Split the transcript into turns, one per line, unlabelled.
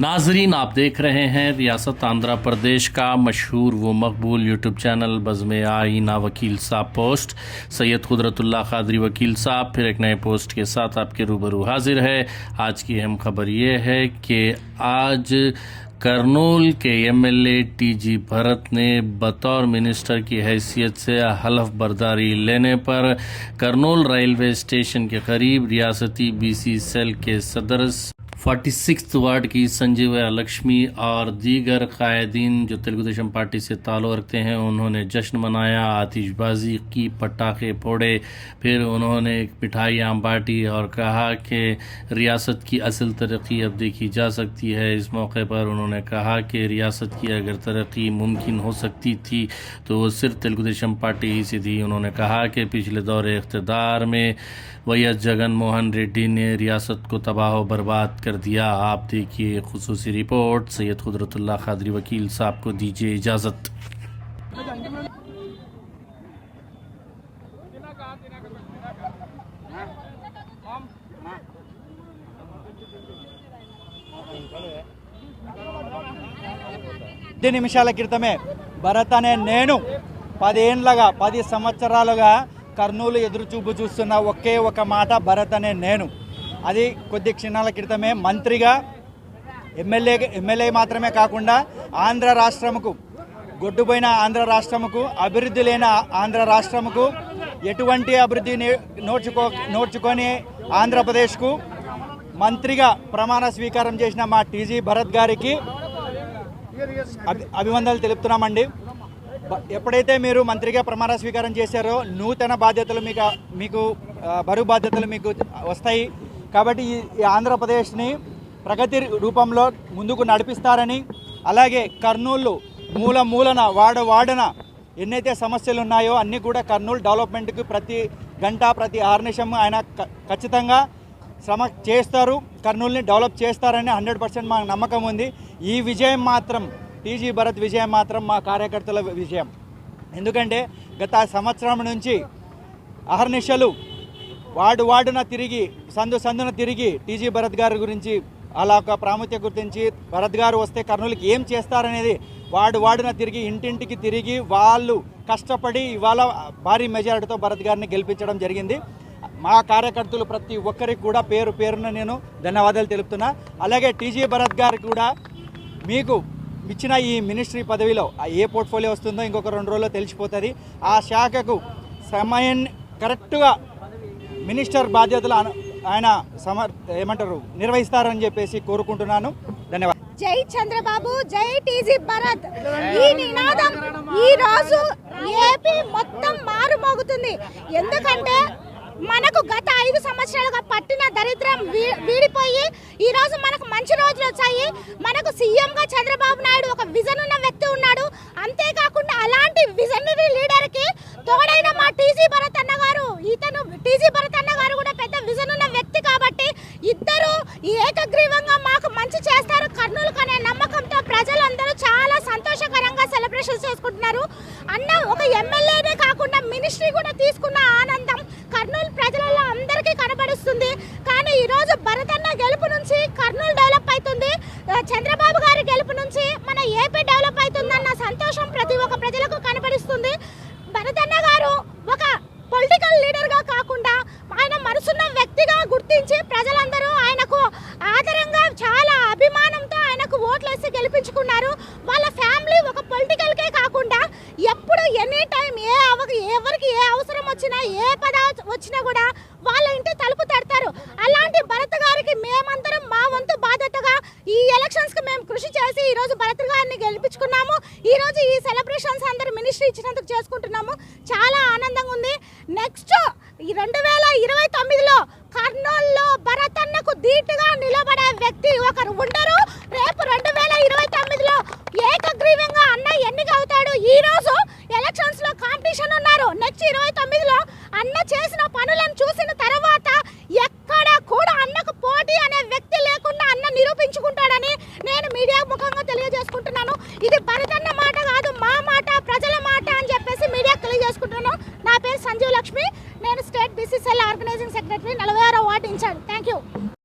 ناظرین، آپ دیکھ رہے ہیں ریاست آندھرا پردیش کا مشہور و مقبول یوٹیوب چینل بزم آئینہ وکیل صاحب پوسٹ۔ سید قدرت اللہ قادری وکیل صاحب، پھر ایک نئے پوسٹ کے ساتھ آپ کے روبرو حاضر ہے۔ آج کی اہم خبر یہ ہے کہ آج کرنول کے ایم ایل اے ٹی جی بھرت نے بطور منسٹر کی حیثیت سے حلف برداری لینے پر کرنول ریلوے اسٹیشن کے قریب ریاستی بی سی سیل کے صدر فورٹی سکس وارڈ کی سنجیوا لکشمی اور دیگر قائدین جو تلگو دیشم پارٹی سے تعلق رکھتے ہیں، انہوں نے جشن منایا، آتش بازی کی پٹاخے پھوڑے، پھر انہوں نے ایک مٹھائیاں بانٹی اور کہا کہ ریاست کی اصل ترقی اب دیکھی جا سکتی ہے۔ اس موقع پر انہوں نے کہا کہ ریاست کی اگر ترقی ممکن ہو سکتی تھی تو وہ صرف تلگو دیشم پارٹی ہی سے تھی۔ انہوں نے کہا کہ پچھلے دور اقتدار میں ویس جگن موہن ریڈی نے ریاست کو تباہ و برباد کر کر
دیا۔
آپ دیکھیے خصوصی رپورٹ، سید قدرت اللہ خادری وکیل صاحب کو دیجیے اجازت۔
మధ్య నిమిషాల క్రితమే భరత్ అనే నేను పదేండ్లగా పది సంవత్సరాలుగా కర్నూలు ఎదురు చూపు చూస్తున్న ఒకే ఒక మాట، భరత్ అనే నేను. అది కొద్ది క్షణాల క్రితమే మంత్రిగా ఎమ్మెల్యే ఎమ్మెల్యే మాత్రమే కాకుండా ఆంధ్ర రాష్ట్రముకు గొడ్డుపోయిన ఆంధ్ర రాష్ట్రముకు అభివృద్ధి లేని ఆంధ్ర రాష్ట్రముకు ఎటువంటి అభివృద్ధి నోడ్చుకో నోడ్చుకొని ఆంధ్రప్రదేశ్కు మంత్రిగా ప్రమాణ స్వీకారం చేసిన మా టీజీ భరత్ గారికి అభి అభివందనలు తెలుపుతున్నామండి. ఎప్పుడైతే మీరు మంత్రిగా ప్రమాణ స్వీకారం చేశారో నూతన బాధ్యతలు మీకు మీకు బరువు బాధ్యతలు మీకు వస్తాయి. కాబట్టి ఈ ఆంధ్రప్రదేశ్ని ప్రగతి రూపంలో ముందుకు నడిపిస్తారని అలాగే కర్నూలు మూల మూలన వాడ వాడన ఎన్నైతే సమస్యలు ఉన్నాయో అన్నీ కూడా కర్నూలు డెవలప్మెంట్కి ప్రతి గంట ప్రతి ఆర్నిషం ఆయన ఖచ్చితంగా శ్రమ చేస్తారు. కర్నూలుని డెవలప్ చేస్తారని హండ్రెడ్ పర్సెంట్ మాకు నమ్మకం ఉంది. ఈ విజయం మాత్రం టీజీ భరత్ విజయం మాత్రం మా కార్యకర్తల విజయం. ఎందుకంటే గత సంవత్సరం నుంచి అహర్నిశలు వాడు వాడున తిరిగి సందు సందున తిరిగి టీజీ భరత్ గారి గురించి అలా ఒక ప్రాముఖ్యత గుర్తించి భరత్ గారు వస్తే కర్నూలుకి ఏం చేస్తారనేది వాడు వాడిన తిరిగి ఇంటింటికి తిరిగి వాళ్ళు కష్టపడి ఇవాళ భారీ మెజారిటీతో భరత్ గారిని గెలిపించడం జరిగింది. మా కార్యకర్తలు ప్రతి ఒక్కరికి కూడా పేరు పేరున నేను ధన్యవాదాలు తెలుపుతున్నా. అలాగే టీజీ భరత్ గారికి కూడా మీకు ఇచ్చిన ఈ మినిస్ట్రీ పదవిలో ఏ పోర్ట్ఫోలియో వస్తుందో ఇంకొక రెండు రోజుల్లో తెలిసిపోతుంది. ఆ శాఖకు సమయం కరెక్ట్గా మినిస్టర్ బాధ్యతలు ఆయన సమర్ ఏమంటారు నిర్వహిస్తారని చెప్పేసి కోరుకుంటున్నాను. ధన్యవాదాలు.
జై చంద్రబాబు జై టీజీ భరత్. ఈ నినాదం ఈ రోజు ఏపీ మొత్తం మారుమోగుతుంది. ఎందుకంటే మనకు గత ఐదు సంవత్సరాలుగా పట్టిన దరిద్రం వీడిపోయి ఈ రోజు మనకు మంచి రోజులు వచ్చాయి. మనకు సీఎంగా చంద్రబాబు నాయుడు ఒక విజన్ ఉన్న వ్యక్తి ఉన్నాడు అంతేకాకుండా అలాంటి విజనరీ లీడర్కి తోడైన మా టీజీ భరత్ అన్న గారు ఇతను టీజీ భరత్ అన్న గారు కూడా పెద్ద విజన్ ఉన్న వ్యక్తి కాబట్టి ఇద్దరు ఏకగ్రీవంగా మాకు మంచి చేస్తారు కర్నూలు అనే నమ్మకంతో ప్రజలందరూ చాలా డిస్కషన్ చేసుకుంటున్నారు. అన్న ఒక ఎమ్మెల్యేనే కాకుండా మినిస్ట్రీ కూడా తీసుకున్న ఆనందం కర్నూలు ప్రజలలో అందరికీ కనబడుస్తుంది. కానీ ఈ రోజు భరతన్న గెలుపు నుంచి కర్నూలు డెవలప్ అవుతుంది ఆ, చంద్రబాబు గారి గెలుపు నుంచి మన ఏపీ డెవలప్ అవుతుందన్న సంతోషం ప్రతి ఒక్క ప్రజలకు కనబడుస్తుంది భరతన్న గారు ఒక పొలిటికల్ లీడర్గా కాకుండా ఆయన మనసున్న వ్యక్తిగా గుర్తించి ప్రజలందరూ ఆయనకు ఆదరంగా చాలా అభిమానంతో ఆయనకు ఓట్లేసి గెలిపించుకున్నారు వాళ్ళ ఫ్యామిలీ ఒక పొలిటికల్కే కాకుండా ఎప్పుడు ఎనీ టైం ఏ అవ ఎవరికి ఏ అవసరం వచ్చినా ఏ పద వచ్చినా కూడా వాళ్ళ ఇంటి తలుపు తడతారు. అలాంటి భరత్ గారికి మేమందరం మా వంతు బాధ్యతగా ఈ ఎలక్షన్స్కి మేము కృషి చేసి ఈరోజు భరత్ గారిని గెలిపించుకున్నాము. ఈరోజు ఈ సెలబ్రేషన్స్ అందరూ మినిస్ట్రీ ఇచ్చినందుకు చేసుకుంటున్నాము. చాలా ఆనందంగా ఉంది. నెక్స్ట్ ఈ రెండు వేల ఇరవై తొమ్మిదిలో కర్నూలులో భరత్ అన్నకు ధీటుగా నిలబడే వ్యక్తి ఒకరు ఉండరు.